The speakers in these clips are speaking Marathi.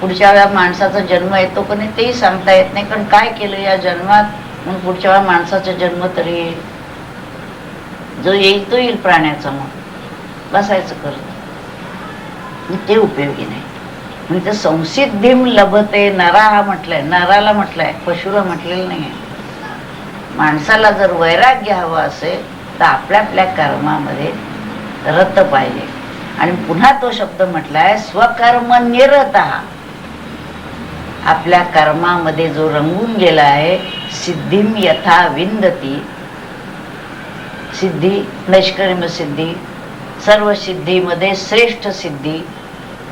पुढच्या वेळा माणसाचा जन्म येतो पण तेही सांगता येत नाही. कारण काय केलं या जन्मात? म्हणून पुढच्या वेळा माणसाचा जन्म तरी येईल. जो येईल तो येईल प्राण्याचा मग. बसायचं करत. ते उपयोगी नाही. म्हणजे संसिद्धीम लभते. नरा हा म्हटलाय. नराला म्हटलाय. पशुला म्हटलेलं नाही माणसाला जर वैराग्य हवं असेल तर आपल्या आपल्या कर्मामध्ये रत पाहिजे. आणि पुन्हा तो शब्द म्हटलाय स्वकर्म निरत. हा आपल्या कर्मामध्ये जो रंगून गेला आहे सिद्धीम यथा विंदती. सिद्धी नैष्कर्म सिद्धी सर्व सिद्धीमध्ये श्रेष्ठ सिद्धी.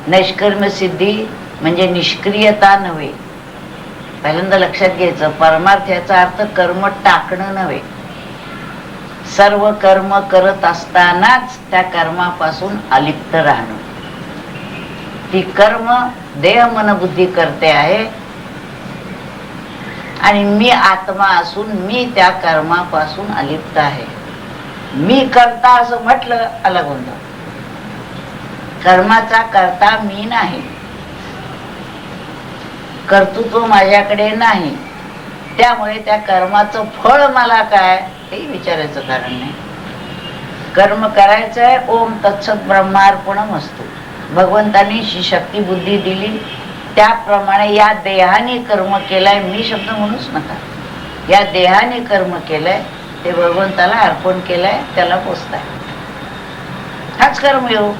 नैष्कर्म सिद्धी म्हणजे निष्क्रियता नव्हे. पहिल्यांदा लक्षात घ्यायचं परमार्थ याचा अर्थ कर्म टाकणं नव्हे. सर्व कर्म करत असतानाच त्या कर्मापासून अलिप्त राहणं. ती कर्म देह मन बुद्धी करते आहे. आणि मी आत्मा असून मी त्या कर्मापासून अलिप्त आहे. मी करता असं म्हटलं अलग होत कर्माचा करता मी नाही. कर्तृत्व माझ्याकडे नाही. त्यामुळे त्या कर्माचं फळ मला काय हे विचारायचं कारण नाही. कर्म करायचं आहे ओम तत्सत ब्रह्मार्पणम असतो भगवंतानी जी शक्ती बुद्धी दिली त्याप्रमाणे या देहाने कर्म केलाय मी शब्द म्हणूच नका. या देहाने कर्म केलंय ते भगवंताला अर्पण केलंय त्याला पोचताय. हाच कर्मयोग.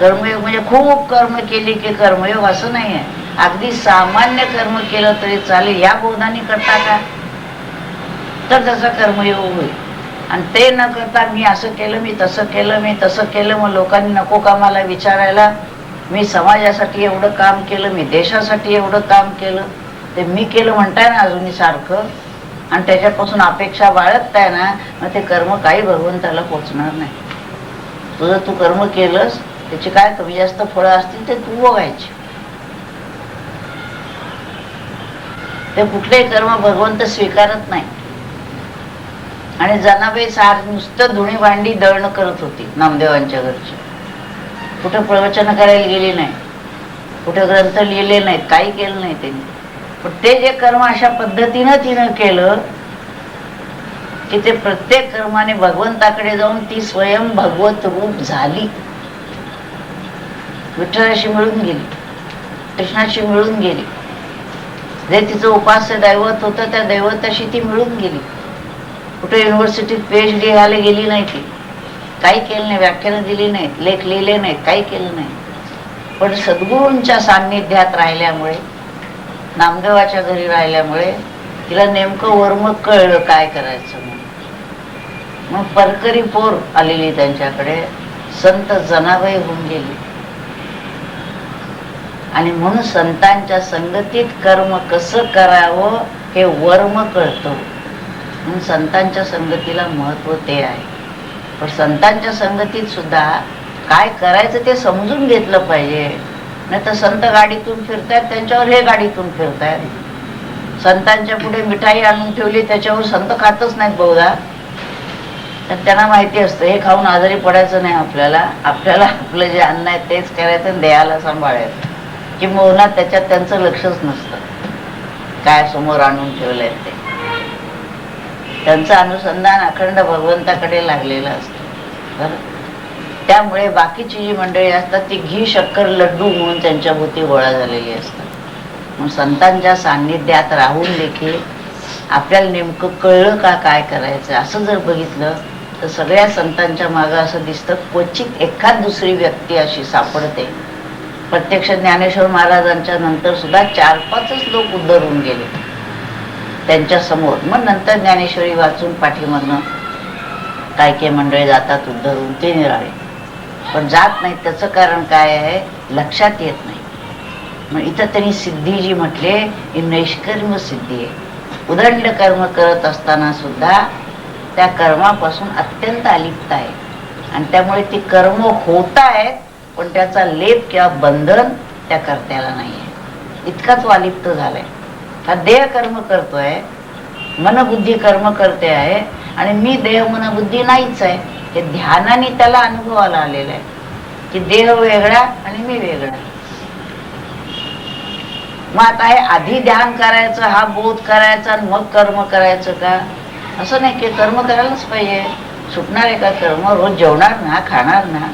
कर्मयोग म्हणजे खूप कर्म केली की कर्मयोग असं नाही आहे अगदी सामान्य कर्म केलं तरी चालेल या बोधाने करता का? तर त्याचा कर्मयोग होईल. आणि ते न करता मी असं केलं मी तसं केलं मी तसं केलं मग लोकांनी नको कामाला विचारायला. मी समाजासाठी एवढं काम केलं मी देशासाठी एवढं काम केलं. ते मी केलं म्हणताय ना अजूनही सारखं. आणि त्याच्यापासून अपेक्षा बाळगताय ना मग ते कर्म काही भगवंताला पोचणार नाही. तुझं तू कर्म केलंस त्याची काय कमी जास्त फळं असतील ते तू बघायची. ते कुठलेही कर्म भगवंत स्वीकारत नाही. आणि जनाबाई सार नुसतं धुणी भांडी दळणं करत होती नामदेवांच्या घरची. कुठं प्रवचन करायला गेली नाही. कुठं ग्रंथ लिहिले नाहीत काही केलं नाही त्यांनी. पण ते जे कर्म अशा पद्धतीनं तिनं केलं की ते प्रत्येक कर्माने भगवंताकडे जाऊन ती स्वयं भगवत रूप झाली. विठ्ठलाशी मिळून गेली. कृष्णाशी मिळून गेली. जे तिचं उपास्य दैवत होतं त्या दैवताशी ती मिळून गेली. कुठे युनिव्हर्सिटीत पीएच डी घ्यायला गेली नाही ती. काही केलं नाही व्याख्यानं दिली नाहीत लेख लिहिले नाहीत काही केलं नाही. पण सद्गुरूंच्या सान्निध्यात राहिल्यामुळे नामदेवाच्या घरी राहिल्यामुळे तिला नेमकं वर्म कळलं काय करायचं म्हणून. मग परकरी पोर आलेली त्यांच्याकडे संत जनाबाई होऊन गेली. आणि म्हणून संतांच्या संगतीत कर्म कसं करावं हे वर्म कळतं. म्हणून संतांच्या संगतीला महत्त्व ते आहे. पण संतांच्या संगतीत सुद्धा काय करायचं ते समजून घेतलं पाहिजे. नाही तर संत गाडीतून फिरतायत त्यांच्यावर हे गाडीतून फिरतायत. संतांच्या पुढे मिठाई आणून ठेवली त्याच्यावर संत खातच नाहीत बहुधा. तर त्यांना माहिती असतं हे खाऊन आजारी पडायचं नाही आपल्याला. आपल्याला आपलं जे अन्न आहे तेच करायचं आणि देहाला सांभाळायचं. किंवा त्याच्यात त्यांचं लक्षच नसतं. काय समोर आणून ठेवलंय ते. त्यांचं अनुसंधान अखंड भगवंताकडे लागलेलं असतं. बरं? त्यामुळे बाकीची जी मंडळी असतात ती घी शक्कर लड्डू म्हणून त्यांच्या भोवती गोळा झालेली असतात. मग संतांच्या सान्निध्यात राहून देखील आपल्याला नेमकं कळलं का काय करायचं असं जर बघितलं तर सगळ्या संतांच्या मागं असं दिसतं क्वचित एखाद दुसरी व्यक्ती अशी सापडते. प्रत्यक्ष ज्ञानेश्वर महाराजांच्या नंतर सुद्धा चार पाचच लोक उद्धरून गेले. त्यांच्यासमोर मग नंतर ज्ञानेश्वरी वाचून पाठीमधनं काय काय मंडळी जातात उद्धरून ते निराळे. पण जात नाही त्याचं कारण काय आहे? लक्षात येत नाही. मग इथं त्यांनी सिद्धी जी म्हटले ही नैष्कर्म सिद्धी आहे. उदंड कर्म करत असताना सुद्धा त्या कर्मापासून अत्यंत अलिप्त आहे. आणि त्यामुळे ती कर्म होत आहेत पण त्याचा लेप किंवा बंधन त्या कर्त्याला नाही आहे इतकाच वालिप्त झालाय. हा देह कर्म करतोय मनबुद्धी कर्म करते आहे आणि मी देह मनबुद्धी नाहीच आहे. हे ध्यानाने त्याला अनुभवाला आलेलं आहे. की देह वेगळा आणि मी वेगळा. मग आता हे आधी ध्यान करायचं हा बोध करायचा आणि मग कर्म करायचं का? असं नाही की कर्म करायलाच पाहिजे. सुटणार आहे का कर्म? रोज जेवणार ना खाणार ना?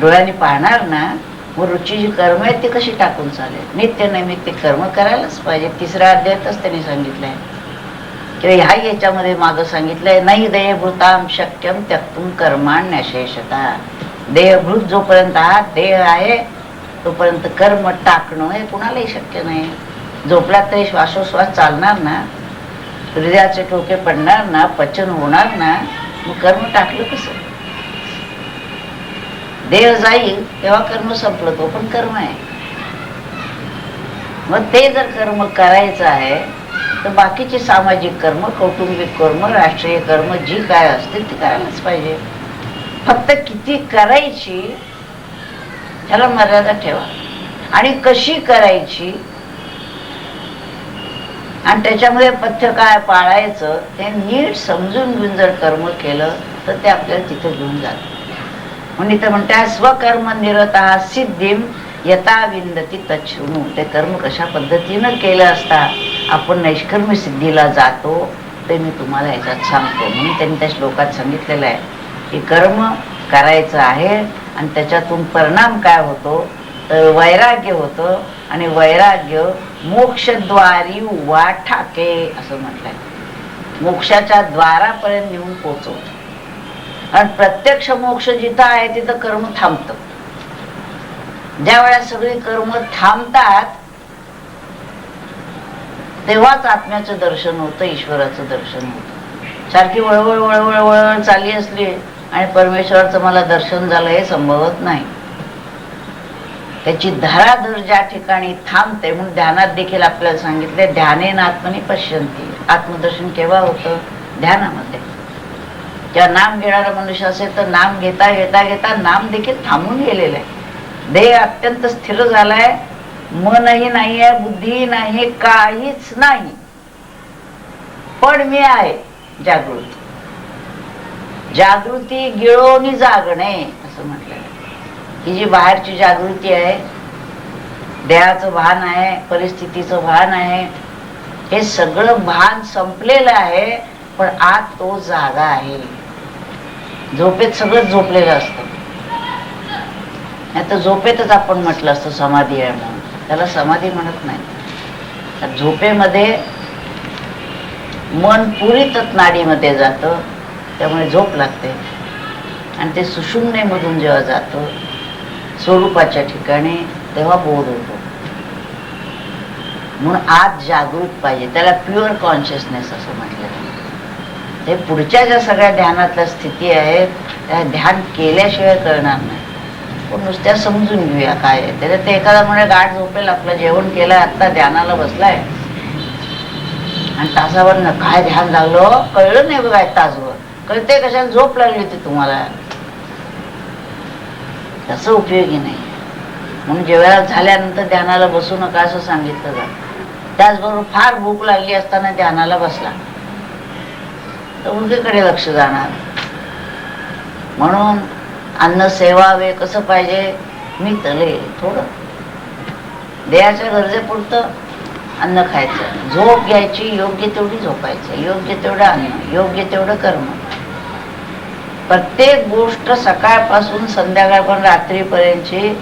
डोळ्यांनी पाहणार ना? गुरुची जी कर्म आहेत ती कशी टाकून चालेल? नित्य नैमित्य कर्म करायलाच पाहिजे. तिसरा अध्यायातच त्यांनी सांगितलंय. किंवा ह्या याच्यामध्ये मागं सांगितलंय नाही देहभूताम शक्यम त्यक्तुम कर्माण्यशेषता. देहभूत जोपर्यंत हा देह आहे तोपर्यंत कर्म टाकणं हे कुणालाही शक्य नाही. झोपला तरी श्वासोश्वास चालणार ना? हृदयाचे टोके पडणार ना? पचन होणार ना? मग कर्म टाकलं कसं? देह जाईल तेव्हा कर्म संपलं तो पण कर्म आहे. मग ते जर कर्म करायचं आहे तर बाकीचे सामाजिक कर्म कौटुंबिक कर्म राष्ट्रीय कर्म जी काय असतील ती करायलाच पाहिजे. फक्त किती करायची त्याला मर्यादा ठेवा. आणि कशी करायची आणि त्याच्यामध्ये पथ्य काय पाळायचं ते नीट समजून घेऊन जर कर्म केलं तर ते आपल्याला तिथे घेऊन जातं. म्हणून इथं म्हणतात स्वकर्म निरता सिद्धीम यथा विंदती तच्छृणू. ते कर्म कशा पद्धतीनं केलं असता आपण नैष्कर्म सिद्धीला जातो ते मी तुम्हाला याच्यात सांगतो. म्हणून त्यांनी त्या श्लोकात सांगितलेलं आहे की कर्म करायचं आहे आणि त्याच्यातून परिणाम काय होतो? तर वैराग्य होतं आणि वैराग्य मोक्षद्वारी वाठाके असं म्हटलंय. मोक्षाच्या द्वारापर्यंत नेऊन पोचवतो. आणि प्रत्यक्ष मोक्ष जिथं आहे तिथं कर्म थांबतं. ज्या वेळा सगळी कर्म थांबतात तेव्हाच आत्म्याचं दर्शन होतं ईश्वराचं दर्शन होतं. सारखी वळवळ वळवळ वळवळ चालली असली आणि परमेश्वराचं मला दर्शन झालं हे संभवत नाही. त्याची धाराधर ज्या ठिकाणी थांबते म्हणून ध्यानात देखील आपल्याला सांगितले ध्याने आत्मनी पश्यंती आत्मदर्शन केव्हा होतं? ध्यानामध्ये. किंवा नाम घेणारा मनुष्य असेल तर नाम घेता घेता घेता नाम देखील थांबून गेलेलं आहे. देह अत्यंत स्थिर झालाय मनही नाही आहे बुद्धीही नाही काहीच नाही. पण मी आहे जागृती. जागृती गिळवणी जागणे असं म्हटलं ही जी बाहेरची जागृती आहे देहाचं भान आहे परिस्थितीचं भान आहे हे सगळं भान संपलेलं आहे पण आत तो जागा आहे. झोपेत सगळंच झोपलेलं असतं. नाही तर झोपेतच आपण म्हटलं असतं समाधी आहे म्हणून. त्याला समाधी म्हणत नाही. झोपेमध्ये मन पुरीतच नाडीमध्ये जातं त्यामुळे झोप लागते. आणि ते सुषुम्नेमधून जेव्हा जातं स्वरूपाच्या ठिकाणी तेव्हा बोध होतो. म्हणून आज जागृत पाहिजे. त्याला प्युअर कॉन्शियसनेस असं म्हटलं ते पुढच्या ज्या सगळ्या ध्यानातल्या स्थिती आहेत त्या ध्यान केल्याशिवाय कळणार नाही. पण नुसत्या समजून घेऊया काय आहे त्याच्यात ते एखादा म्हणे गाठ झोपेल आपलं जेवण केलं आता ध्यानाला बसलाय. आणि तासावर काय ध्यान लागलं कळलं नाही बघा एक तासभर. कळते कशाला झोप लागली होती तुम्हाला. तसं उपयोगी नाही. म्हणून जेवायला झाल्यानंतर ध्यानाला बसू नका असं सांगितलं जात. त्याचबरोबर फार भूक लागली असताना ध्यानाला बसला. तर मुलगीकडे लक्ष जाणार. म्हणून अन्न सेवावे कसं पाहिजे मी तले थोडं. देहाच्या गरजेपुरतं अन्न खायचं. झोप घ्यायची योग्य तेवढी झोपायचं योग्य तेवढं अन्न योग्य तेवढं कर्म. प्रत्येक गोष्ट सकाळपासून संध्याकाळपर्यंत रात्रीपर्यंतची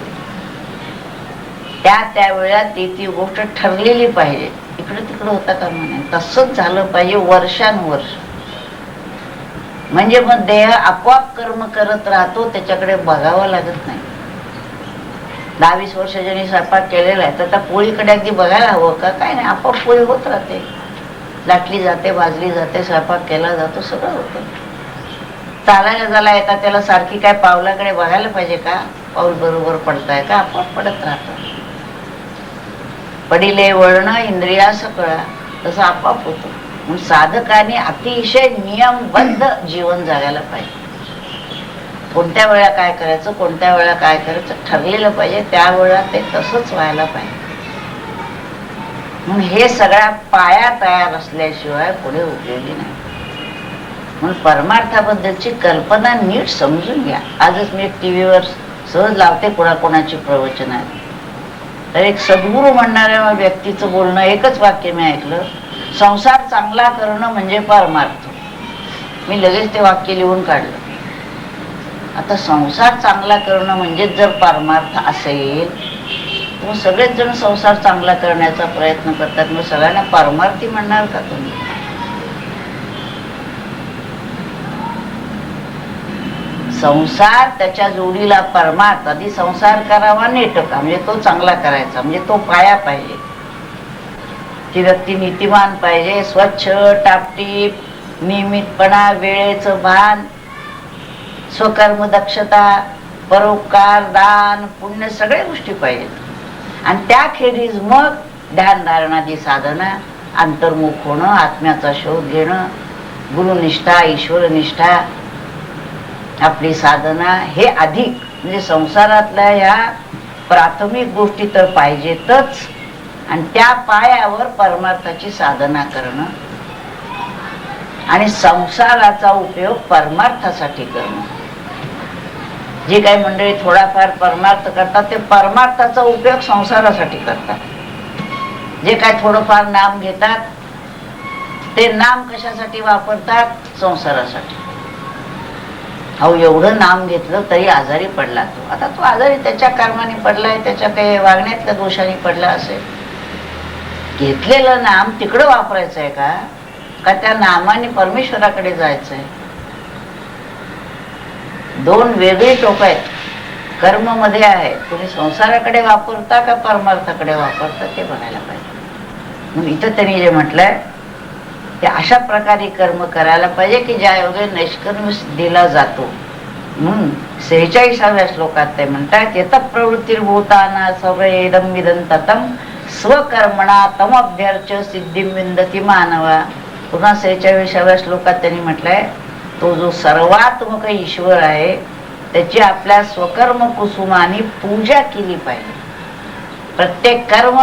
त्या त्या ती ती गोष्ट ठरलेली पाहिजे. इकडे तिकडं होता का म्हणे तसंच झालं पाहिजे वर्षानुवर्ष. म्हणजे मग देह आपोआप कर्म करत राहतो त्याच्याकडे बघावं लागत नाही. दहा वीस वर्ष ज्यांनी स्वयंपाक केलेला आहे तर त्या पोळीकडे अगदी बघायला हवं का? काय नाही आपोआप पोळी होत राहते. लाटली जाते भाजली जाते स्वयंपाक केला जातो सगळं होतं. चालायला झाला येतात त्याला सारखी काय पावलाकडे बघायला पाहिजे का? पाऊल बरोबर पडताय का? आपोआप पडत राहतं. पडिले वळण इंद्रिया सकळा तसं आपोआप होतं. म्हणून साधकाने अतिशय नियमबद्ध जीवन जगायला पाहिजे. कोणत्या वेळा काय करायचं कोणत्या वेळा काय करायचं ठरलेलं पाहिजे त्या वेळा ते तसंच व्हायला पाहिजे. म्हणून हे सगळ्या पाया तयार असल्याशिवाय पुढे उरलेली नाही. म्हणून परमार्थाबद्दलची कल्पना नीट समजून घ्या. आजच मी टी व्हीवर सहज लावते कोणाकोणाची प्रवचन आहे तर एक सद्गुरू म्हणणाऱ्या व्यक्तीचं बोलणं एकच वाक्य मी ऐकलं संसार चांगला करणं म्हणजे परमार्थ मी लगेच ते वाक्य लिहून काढलं. आता संसार चांगला करणं म्हणजेच जर परमार्थ असेल मग सगळेच जण संसार चांगला करण्याचा प्रयत्न करतात. मग सगळ्यांना परमार्थी म्हणणार का तुम्ही? संसार त्याच्या जोडीला परमार्थ आधी संसार करावा नेटका म्हणजे तो चांगला करायचा म्हणजे तो पाया पाहिजे. ती व्यक्ती नीतिमान पाहिजे. स्वच्छ टापटीप नियमितपणा वेळेचं भान स्वकर्म दक्षता परोपकार दान पुण्य सगळ्या गोष्टी पाहिजेत. आणि त्याखेरीज मग ध्यानधारणाची साधना अंतर्मुख होणं आत्म्याचा शोध घेणं गुरुनिष्ठा ईश्वरनिष्ठा आपली साधना हे अधिक. म्हणजे संसारातल्या ह्या प्राथमिक गोष्टी तर पाहिजेतच. आणि त्या पायावर परमार्थाची साधना करणं आणि संसाराचा उपयोग परमार्थासाठी करणं. जे काही मंडळी थोडाफार परमार्थ करतात ते परमार्थाचा उपयोग संसारासाठी करतात. जे काय थोडंफार नाम घेतात ते नाम कशासाठी वापरतात? संसारासाठी. अहो एवढं नाम घेतलं तरी आजारी पडला तो. आता तो आजारी त्याच्या कर्माने पडलाय त्याच्या काही वागण्यातल्या दोषाने पडला असेल. घेतलेलं नाम तिकडं वापरायचंय का? का त्या नामाने परमेश्वराकडे जायचंय? दोन वेगळी टोक आहेत. कर्ममध्ये आहे. तुम्ही संसाराकडे वापरता का परमार्थाकडे वापरता ते बघायला पाहिजे. म्हणून इथं त्यांनी जे म्हटलंय ते अशा प्रकारे कर्म करायला पाहिजे की ज्या योगे नैष्कर्म दिला जातो. म्हणून सेहेचाळीसाव्या श्लोकात ते म्हणतात येत प्रवृत्तीभूताना सर्व इदम विदन ततम स्वकर्मणा तम अभ्यर्च सिद्धी विंदती मानवा. पुन्हा सेहेचाळीसाव्या श्लोकात त्यांनी म्हटलंय तो जो सर्वात्मक ईश्वर आहे त्याची आपल्या स्वकर्म कुसुमाने पूजा केली पाहिजे. प्रत्येक कर्म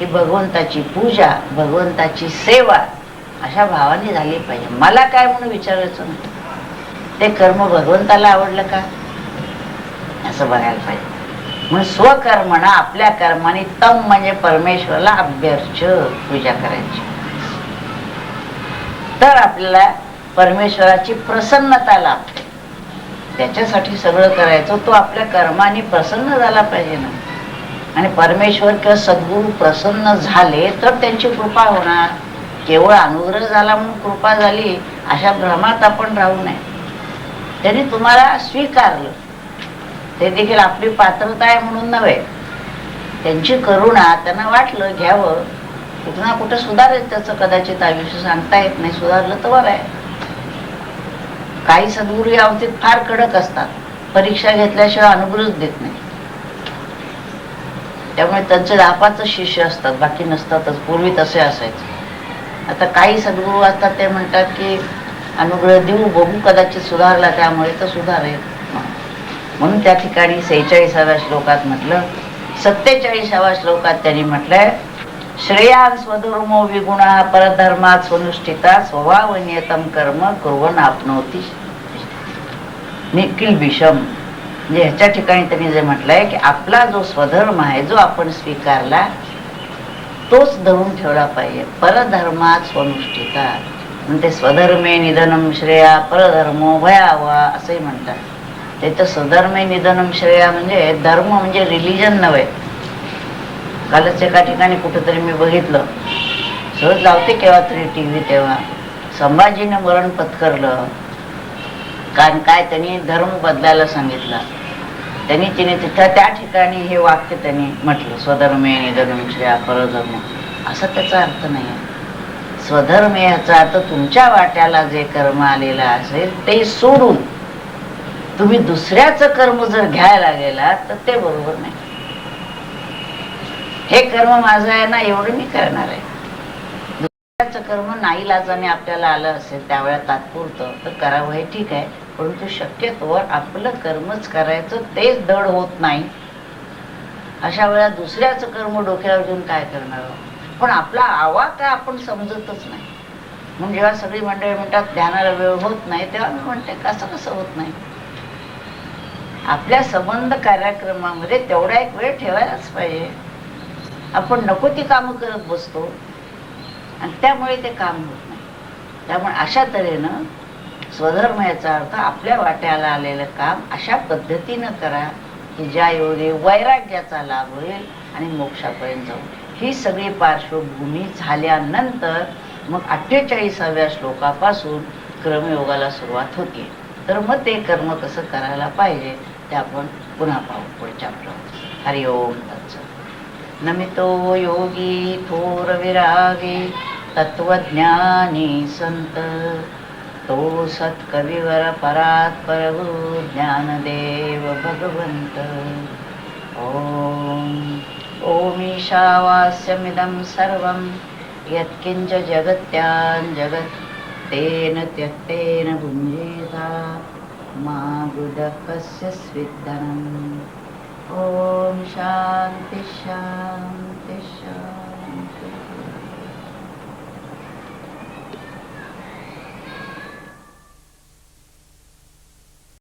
ही भगवंताची पूजा भगवंताची सेवा अशा भावाने झाली पाहिजे. मला काय म्हणून विचारायचं नाही ते कर्म भगवंताला आवडलं का? असं बघायला पाहिजे. म्हणून स्वकर्मणा आपल्या कर्माने तम म्हणजे परमेश्वरला अभ्यर्च पूजा करायची. तर आपल्याला परमेश्वराची प्रसन्नता लाभते. त्याच्यासाठी सगळं करायचं तो आपल्या कर्माने प्रसन्न झाला पाहिजे ना. आणि परमेश्वर किंवा सद्गुरू प्रसन्न झाले तर त्यांची कृपा होणार. केवळ अनुग्रह झाला म्हणून कृपा झाली अशा भ्रमात आपण राहू नये. त्यांनी तुम्हाला स्वीकारलं. ते देखील आपली पात्रता आहे म्हणून नव्हे. त्यांची करुणा त्यांना वाटलं घ्यावं. कुठं ना कुठं सुधारेल त्याचं कदाचित आयुष्य सांगता येत नाही सुधारलं तर बरं आहे. काही सद्गुरू या बाबतीत फार कडक असतात. परीक्षा घेतल्याशिवाय अनुग्रहच देत नाही. त्यामुळे त्यांचे दापाच शिष्य असतात बाकी नसतातच. पूर्वी तसे असायचे. आता काही सद्गुरू असतात ते म्हणतात की अनुग्रह देऊ बघू कदाचित सुधारला त्यामुळे तर सुधारेल. म्हणून त्या ठिकाणी सेहेचाळीसाव्या श्लोकात म्हटलं सत्तेचाळीसाव्या श्लोकात त्यांनी म्हटलंय श्रेयान स्वधर्मो विगुणा परधर्मात स्वनुष्ठिता स्वभाव नियतम कर्म कुर्वन आपनवती निखिल विषम म्हणजे ह्याच्या ठिकाणी त्यांनी जे म्हटलंय की आपला जो स्वधर्म आहे जो आपण स्वीकारला तोच धरून ठेवला पाहिजे. परधर्मात स्वनुष्ठिता म्हणते स्वधर्मे निधनम श्रेया परधर्मो भयावा असंही म्हणतात. ते तर स्वधर्मे निधनम श्रेया म्हणजे धर्म म्हणजे रिलिजन नव्हे. कालच एका ठिकाणी कुठेतरी मी बघितलं. सहज लावते केव्हा तरी टी व्ही तेव्हा. संभाजीनं मरण पत्करलं. कारण काय त्यांनी धर्म बदलायला सांगितला. त्यांनी तिने तिथं त्या ठिकाणी हे वाक्य त्यांनी म्हटलं स्वधर्मे निधनम श्रेया परधर्म. असा त्याचा अर्थ नाही. आहे स्वधर्म याचा अर्थ तुमच्या वाट्याला जे कर्म आलेलं असेल ते सोडून तुम्ही दुसऱ्याचं कर्म जर घ्यायला गेला तर ते बरोबर नाही. हे कर्म माझं आहे ना एवढं मी करणार आहे. दुसऱ्याचं कर्म नाही लाजाने आपल्याला आलं असेल त्यावेळेला तात्पुरतं तर करावं हे ठीक आहे. परंतु शक्यतोवर आपलं कर्मच करायचं तेच दड होत नाही. अशा वेळा दुसऱ्याचं कर्म डोक्यावर घेऊन काय करणार पण आपला आवा काय आपण समजतच नाही. म्हणून जेव्हा सगळी मंडळी म्हणतात ध्यानाला वेळ होत नाही तेव्हा मी म्हणते कसं कसं होत नाही? आपल्या संबंध कार्यक्रमामध्ये तेवढा एक वेळ ठेवायलाच पाहिजे. आपण नको ती कामं करत बसतो. आणि त्यामुळे ते काम होत नाही. त्यामुळे अशा तऱ्हेनं स्वधर्म याचा अर्थ आपल्या वाट्याला आलेलं काम अशा पद्धतीनं करा की ज्या एवढे वैराग्याचा लाभ होईल आणि मोक्षापर्यंत जाऊ. ही सगळी पार्श्वभूमी झाल्यानंतर मग अठ्ठेचाळीसाव्या श्लोकापासून क्रमयोगाला सुरुवात होते. तर मग ते कर्म कसं करायला पाहिजे? ते आपण पुन्हा पाहू पुढच्या प्रमाणे हरिओम नमितो योगी थोर विरागी तत्वज्ञानी संत. तो सत्कविवर परात प्रभू ज्ञानदेव भगवंत. ओम ओमीशावास्यमिदं सर्वं यत्किञ्च जगत्यान् जगत् तेन त्यक्तेन भुञ्जेता। मा बुधकस्य स्विद्धनम्। ॐ शान्ति शान्ति शान्ति